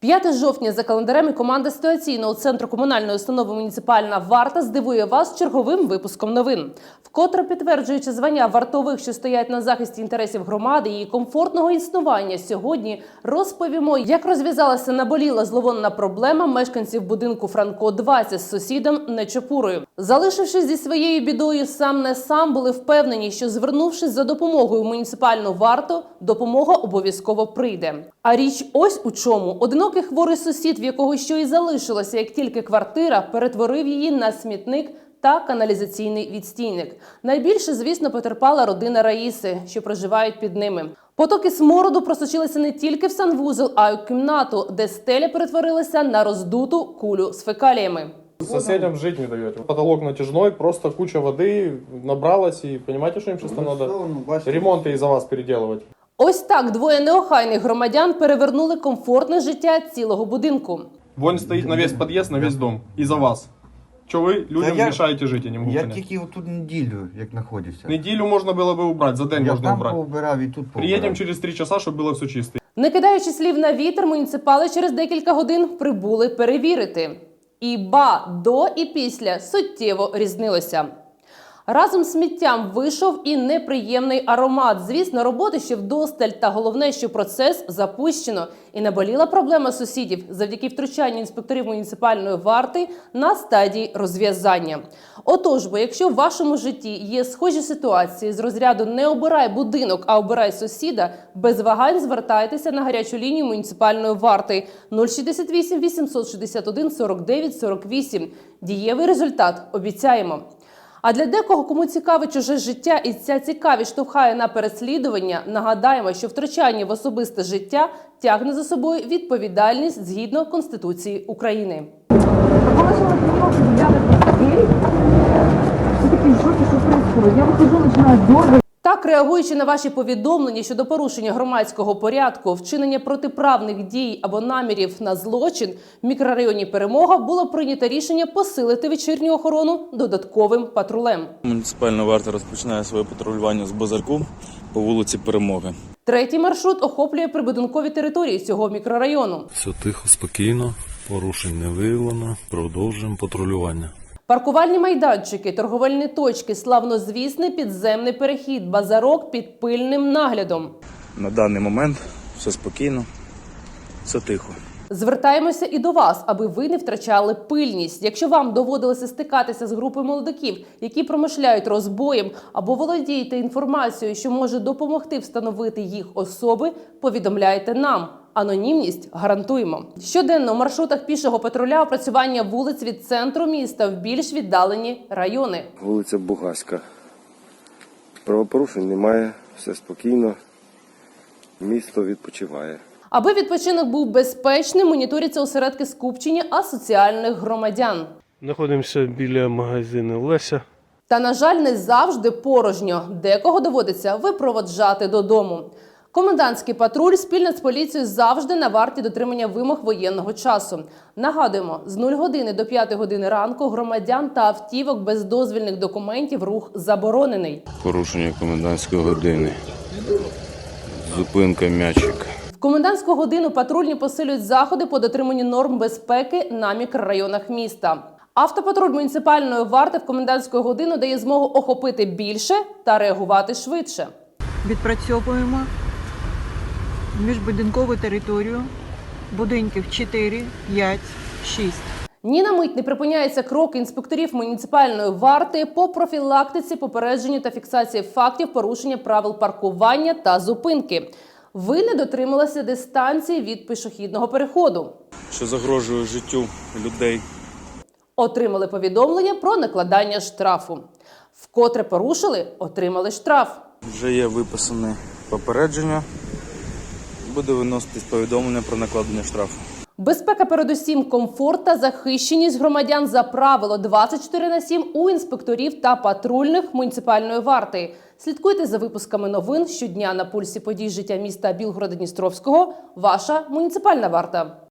5 жовтня за календарем команда ситуаційного центру комунальної установи муніципальна варта здивує вас черговим випуском новин. Вкотре підтверджуючи звання вартових, що стоять на захисті інтересів громади і її комфортного існування, сьогодні розповімо, як розв'язалася наболіла зловонна проблема мешканців будинку Франко 20 з сусідом Нечопурою. Залишившись зі своєю бідою сам не сам, були впевнені, що звернувшись за допомогою в муніципальну варту, допомога обов'язково прийде. А річ ось у чому одинокий хворий сусід, в якого що і залишилося, як тільки квартира, перетворив її на смітник. Та каналізаційний відстійник. Найбільше, звісно, потерпала родина Раїси, що проживають під ними. Потоки смороду просочилися не тільки в санвузол, а й у кімнату, де стеля перетворилася на роздуту кулю з фекаліями. Соседям жить не даете. Потолок натяжной, просто куча воды набралась, и понимаете, что им сейчас там надо? Ну, бачите, Ремонты из-за вас переделывать. Ось так двоє неохайних громадян перевернули комфортне життя цілого будинку. Вонь стоит на весь подъезд, на весь дом. Из-за вас. Что вы людям я- мешаете жить, я не могу я понять. тільки отут неділю, як знаходився. Неделю можно было бы убрать, за день я можно там убрать. поубирав і тут поубирав. Приедем через три часа, чтобы было все чисто. Не кидаючи слів на вітер, муніципали через декілька годин прибули перевірити. І ба до і після суттєво різнилося. Разом з сміттям вийшов і неприємний аромат. Звісно, роботи ще вдосталь, та головне, що процес запущено. І наболіла проблема сусідів завдяки втручанню інспекторів муніципальної варти на стадії розв'язання. Отож, бо якщо в вашому житті є схожі ситуації з розряду не обирай будинок, а обирай сусіда, без вагань звертайтеся на гарячу лінію муніципальної варти 068 861 49 48. Дієвий результат обіцяємо. А для декого, кому цікаве чуже життя, і ця цікавість штовхає на переслідування, нагадаємо, що втручання в особисте життя тягне за собою відповідальність згідно Конституції України. Я выхожу, начинаю дергать. Реагуючи на ваші повідомлення щодо порушення громадського порядку, вчинення протиправних дій або намірів на злочин в мікрорайоні Перемога було прийнято рішення посилити вечірню охорону додатковим патрулем. Муніципальна варта розпочинає своє патрулювання з базарку по вулиці Перемоги. Третій маршрут охоплює прибудинкові території цього мікрорайону. Все тихо, спокійно, порушень не виявлено. Продовжуємо патрулювання. Паркувальні майданчики, торговельні точки, славнозвісний підземний перехід, базарок під пильним наглядом. На даний момент все спокійно, все тихо. Звертаємося і до вас, аби ви не втрачали пильність. Якщо вам доводилося стикатися з групою молодиків, які промишляють розбоєм або володієте інформацією, що може допомогти встановити їх особи, повідомляйте нам. Анонімність гарантуємо. Щоденно в маршрутах пішого патруля опрацювання вулиць від центру міста в більш віддалені райони. Вулиця Бугаська. Правопорушень немає, все спокійно. Місто відпочиває. Аби відпочинок був безпечним, моніторяться осередки скупчення асоціальних громадян. Знаходимося біля магазину Леся. Та, на жаль, не завжди порожньо. Декого доводиться випроводжати додому. Комендантський патруль спільно з поліцією завжди на варті дотримання вимог воєнного часу. Нагадуємо, з 0 години до 5 години ранку громадян та автівок без дозвільних документів рух заборонений. Порушення комендантської години. Зупинка м'ячик. В комендантську годину патрульні посилюють заходи по дотриманню норм безпеки на мікрорайонах міста. Автопатруль муніципальної варти в комендантську годину дає змогу охопити більше та реагувати швидше. відпрацьовуємо міжбудинкову територію будинків 4, 5, 6. Ні на мить не припиняються кроки інспекторів муніципальної варти по профілактиці, попередженню та фіксації фактів порушення правил паркування та зупинки. Ви не дотрималися дистанції від пішохідного переходу. Що загрожує життю людей. Отримали повідомлення про накладання штрафу. Вкотре порушили, отримали штраф. Вже є виписане попередження. Буде виноситись повідомлення про накладення штрафу. Безпека, передусім, комфорт та захищеність громадян за правило 24 на 7 у інспекторів та патрульних муніципальної варти. Слідкуйте за випусками новин щодня на пульсі подій життя міста Білгорода Дністровського. Ваша муніципальна варта.